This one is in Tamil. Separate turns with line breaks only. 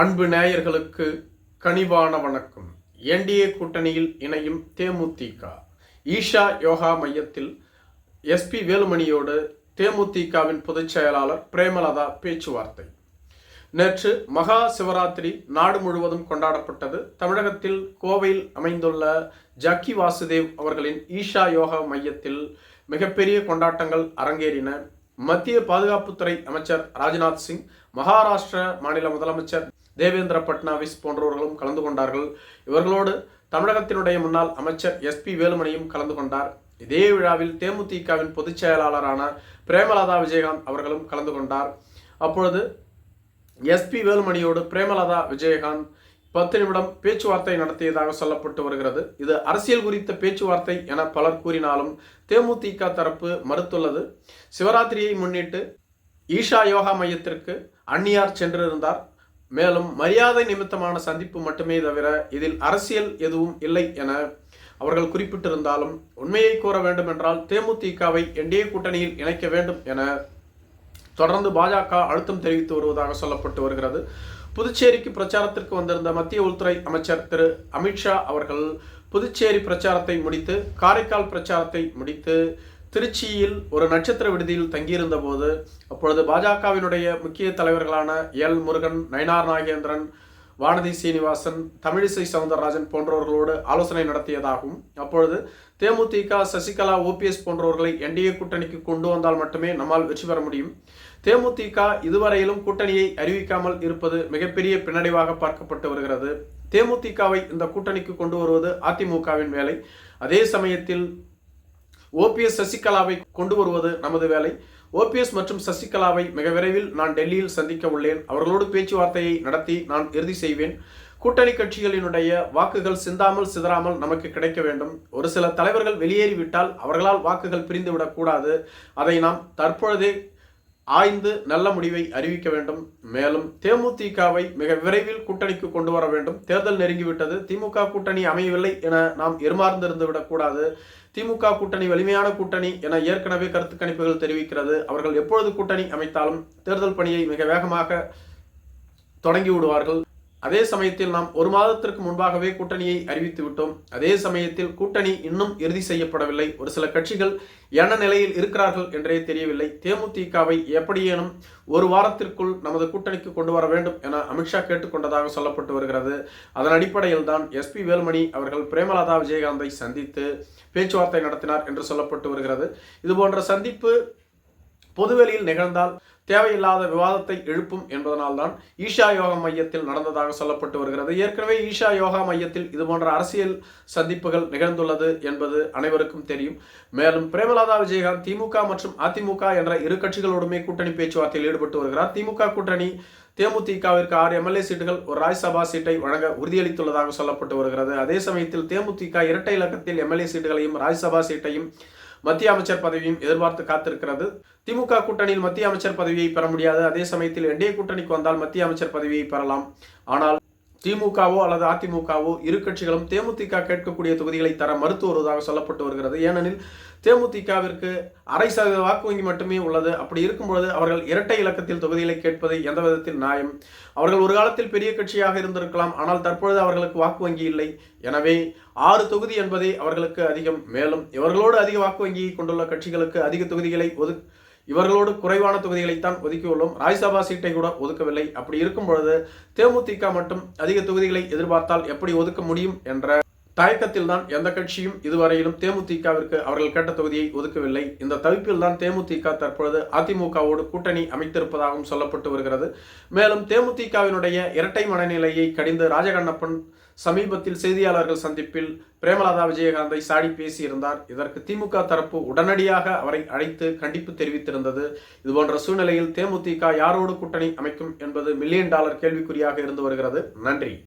அன்பு நேயர்களுக்கு கனிவான வணக்கம். என்டிஏ கூட்டணியில் இணையும் தேமுதிக. ஈஷா யோகா மையத்தில் எஸ்பி வேலுமணியோடு தேமுதிகவின் பொதுச் செயலாளர் பிரேமலதா பேச்சுவார்த்தை. நேற்று மகா சிவராத்திரி நாடு முழுவதும் கொண்டாடப்பட்டது. தமிழகத்தில் கோவையில் அமைந்துள்ள ஜக்கி வாசுதேவ் அவர்களின் ஈஷா யோகா மையத்தில் மிகப்பெரிய கொண்டாட்டங்கள் அரங்கேறின. மத்திய பாதுகாப்புத்துறை அமைச்சர் ராஜ்நாத் சிங் மகாராஷ்டிர மாநில முதலமைச்சர் தேவேந்திர பட்னாவிஸ் போன்றவர்களும் கலந்து கொண்டார்கள். இவர்களோடு தமிழகத்தினுடைய முன்னாள் அமைச்சர் எஸ்பி வேலுமணியும் கலந்து கொண்டார். இதே விழாவில் தேமுதிகவின் பொதுச் செயலாளரான பிரேமலதா விஜயகாந்த் அவர்களும் கலந்து கொண்டார். அப்பொழுது எஸ்பி வேலுமணியோடு பிரேமலதா விஜயகாந்த் பத்து நிமிடம் பேச்சுவார்த்தை நடத்தியதாக சொல்லப்பட்டு வருகிறது. இது அரசியல் குறித்த பேச்சுவார்த்தை என பலர் கூறினாலும் தேமுதிக தரப்பு மறுத்துள்ளது. சிவராத்திரியை முன்னிட்டு ஈஷா யோகா மையத்திற்கு அந்நியார் சென்றிருந்தார். மேலும் மரியாதை நிமித்தமான சந்திப்பு மட்டுமே தவிர இதில் அரசியல் எதுவும் இல்லை என அவர்கள் குறிப்பிட்டிருந்தாலும் உண்மையை கூற வேண்டும் என்றால் தேமுதிகவை என்டிஏ கூட்டணியில் இணைக்க வேண்டும் என தொடர்ந்து பாஜக அழுத்தம் தெரிவித்து வருவதாக சொல்லப்பட்டு வருகிறது. புதுச்சேரிக்கு பிரச்சாரத்திற்கு வந்திருந்த மத்திய உள்துறை அமைச்சர் திரு அமித்ஷா அவர்கள் புதுச்சேரி பிரச்சாரத்தை முடித்து காரைக்கால் பிரச்சாரத்தை முடித்து திருச்சியில் ஒரு நட்சத்திர விடுதியில் தங்கியிருந்த போது அப்பொழுது பாஜகவினுடைய முக்கிய தலைவர்களான எல் முருகன் நயனார் நாகேந்திரன் வானதி சீனிவாசன் தமிழிசை சவுந்தரராஜன் போன்றவர்களோடு ஆலோசனை நடத்தியதாகவும் அப்பொழுது தேமுதிக சசிகலா ஓபிஎஸ் போன்றவர்களை என்டிஏ கூட்டணிக்கு கொண்டு வந்தால் மட்டுமே நம்மால் வெற்றி பெற முடியும். தேமுதிக இதுவரையிலும் கூட்டணியை அறிவிக்காமல் இருப்பது மிகப்பெரிய பின்னடைவாக பார்க்கப்பட்டு வருகிறது. தேமுதிகவை இந்த கூட்டணிக்கு கொண்டு வருவது அதிமுகவின் வேலை. அதே சமயத்தில் ஓபிஎஸ் சசிகலாவை கொண்டு வருவது நமது வேலை. ஓபிஎஸ் மற்றும் சசிகலாவை மிக விரைவில் நான் டெல்லியில் சந்திக்க உள்ளேன். அவர்களோடு பேச்சுவார்த்தையை நடத்தி நான் இறுதி செய்வேன். கூட்டணி கட்சிகளினுடைய வாக்குகள் சிந்தாமல் சிதறாமல் நமக்கு கிடைக்க வேண்டும். ஒரு சில தலைவர்கள் வெளியேறிவிட்டால் அவர்களால் வாக்குகள் பிரிந்துவிடக்கூடாது. அதை நாம் தற்பொழுதே ஆய்ந்து நல்ல முடிவை அறிவிக்க வேண்டும். மேலும் தேமுதிகவை மிக விரைவில் கூட்டணிக்கு கொண்டு வர வேண்டும். தேர்தல் நெருங்கிவிட்டது. திமுக கூட்டணி அமையவில்லை என நாம் எருமார்ந்திருந்து விடக்கூடாது. திமுக கூட்டணி வலிமையான கூட்டணி என ஏற்கனவே கருத்து கணிப்புகள் தெரிவிக்கிறது. அவர்கள் எப்பொழுது கூட்டணி அமைத்தாலும் தேர்தல் பணியை மிக வேகமாக தொடங்கி விடுவார்கள். அதே சமயத்தில் நாம் ஒரு மாதத்திற்கு முன்பாகவே கூட்டணியை அறிவித்து விட்டோம். அதே சமயத்தில் கூட்டணி இன்னும் இறுதி செய்யப்படவில்லை. ஒரு சில கட்சிகள் என்ன நிலையில் இருக்கிறார்கள் என்றே தெரியவில்லை. தேமுதிகவை எப்படியேனும் ஒரு வாரத்திற்குள் நமது கூட்டணிக்கு கொண்டு வர வேண்டும் என அமித்ஷா கேட்டுக்கொண்டதாக சொல்லப்பட்டு வருகிறது. அதன் அடிப்படையில் தான் எஸ்பி வேலுமணி அவர்கள் பிரேமலதா விஜயகாந்தை சந்தித்து பேச்சுவார்த்தை நடத்தினார் என்று சொல்லப்பட்டு வருகிறது. இதுபோன்ற சந்திப்பு பொதுவெளியில் நிகழ்ந்தால் தேவையில்லாத விவாதத்தை எழுப்பும் என்பதனால்தான் ஈஷா யோகா மையத்தில் நடந்ததாக சொல்லப்பட்டு வருகிறது. ஏற்கனவே ஈஷா யோகா மையத்தில் இதுபோன்ற அரசியல் சந்திப்புகள் நிகழ்ந்துள்ளது என்பது அனைவருக்கும் தெரியும். மேலும் பிரேமலதா விஜயகாந்த் திமுக மற்றும் அதிமுக என்ற இரு கட்சிகளோடுமே கூட்டணி பேச்சுவார்த்தையில் ஈடுபட்டு வருகிறார். திமுக கூட்டணி தேமுதிகவிற்கு ஆறு எம்எல்ஏ சீட்டுகள் ஒரு ராஜ்யசபா சீட்டை வழங்க உறுதியளித்துள்ளதாக சொல்லப்பட்டு வருகிறது. அதே சமயத்தில் தேமுதிக இரட்டை இலக்கத்தில் எம்எல்ஏ சீட்டுகளையும் ராஜ்யசபா சீட்டையும் மத்திய அமைச்சர் பதவியும் எதிர்பார்த்து காத்திருக்கிறது. திமுக கூட்டணியில் மத்திய அமைச்சர் பதவியை பெற முடியாது. அதே சமயத்தில் என்டிஏ கூட்டணிக்கு வந்தால் மத்திய அமைச்சர் பதவியை பெறலாம். ஆனால் திமுகவோ அல்லது அதிமுகவோ இரு கட்சிகளும் தேமுதிக கேட்கக்கூடிய தொகுதிகளை தர மறுத்து வருவதாக சொல்லப்பட்டு வருகிறது. ஏனெனில் தேமுதிகவிற்கு அரை சதவீத வாக்கு வங்கி மட்டுமே உள்ளது. அப்படி இருக்கும்பொழுது அவர்கள் இரட்டை இலக்கத்தில் தொகுதிகளை கேட்பது எந்த விதத்தில் நியாயம்? அவர்கள் ஒரு காலத்தில் பெரிய கட்சியாக இருந்திருக்கலாம். ஆனால் தற்பொழுது அவர்களுக்கு வாக்கு வங்கி இல்லை. எனவே ஆறு தொகுதி என்பதே அவர்களுக்கு அதிகம். மேலும் இவர்களோடு அதிக வாக்கு வங்கியை கொண்டுள்ள கட்சிகளுக்கு அதிக தொகுதிகளை ஒது இவர்களோடு குறைவான தொகுதிகளைத்தான் ஒதுக்கியுள்ளோம். ராஜ்யசபா சீட்டை கூட ஒதுக்கவில்லை. அப்படி இருக்கும் பொழுது தேமுதிக மட்டும் அதிக தொகுதிகளை எதிர்பார்த்தால் எப்படி ஒதுக்க முடியும் என்ற தயக்கத்தில் தான் எந்த கட்சியும் இதுவரையிலும் தேமுதிகவிற்கு அவர்கள் கேட்ட தொகுதியை ஒதுக்கவில்லை. இந்த தவிப்பில் தான் தேமுதிக தற்பொழுது அதிமுகவோடு கூட்டணி அமைத்திருப்பதாகவும் சொல்லப்பட்டு வருகிறது. மேலும் தேமுதிகவினுடைய இரட்டை மனநிலையை கடிந்து ராஜகண்ணப்பன் சமீபத்தில் செய்தியாளர்கள் சந்திப்பில் பிரேமலதா விஜயகாந்தை சாடி பேசியிருந்தார். இதற்கு திமுக தரப்பு உடனடியாக அவரை அழைத்து கண்டிப்பு தெரிவித்திருந்தது. இதுபோன்ற சூழ்நிலையில் தேமுதிக யாரோடு கூட்டணி அமைக்கும் என்பது மில்லியன் டாலர் கேள்விக்குறியாக இருந்து வருகிறது. நன்றி.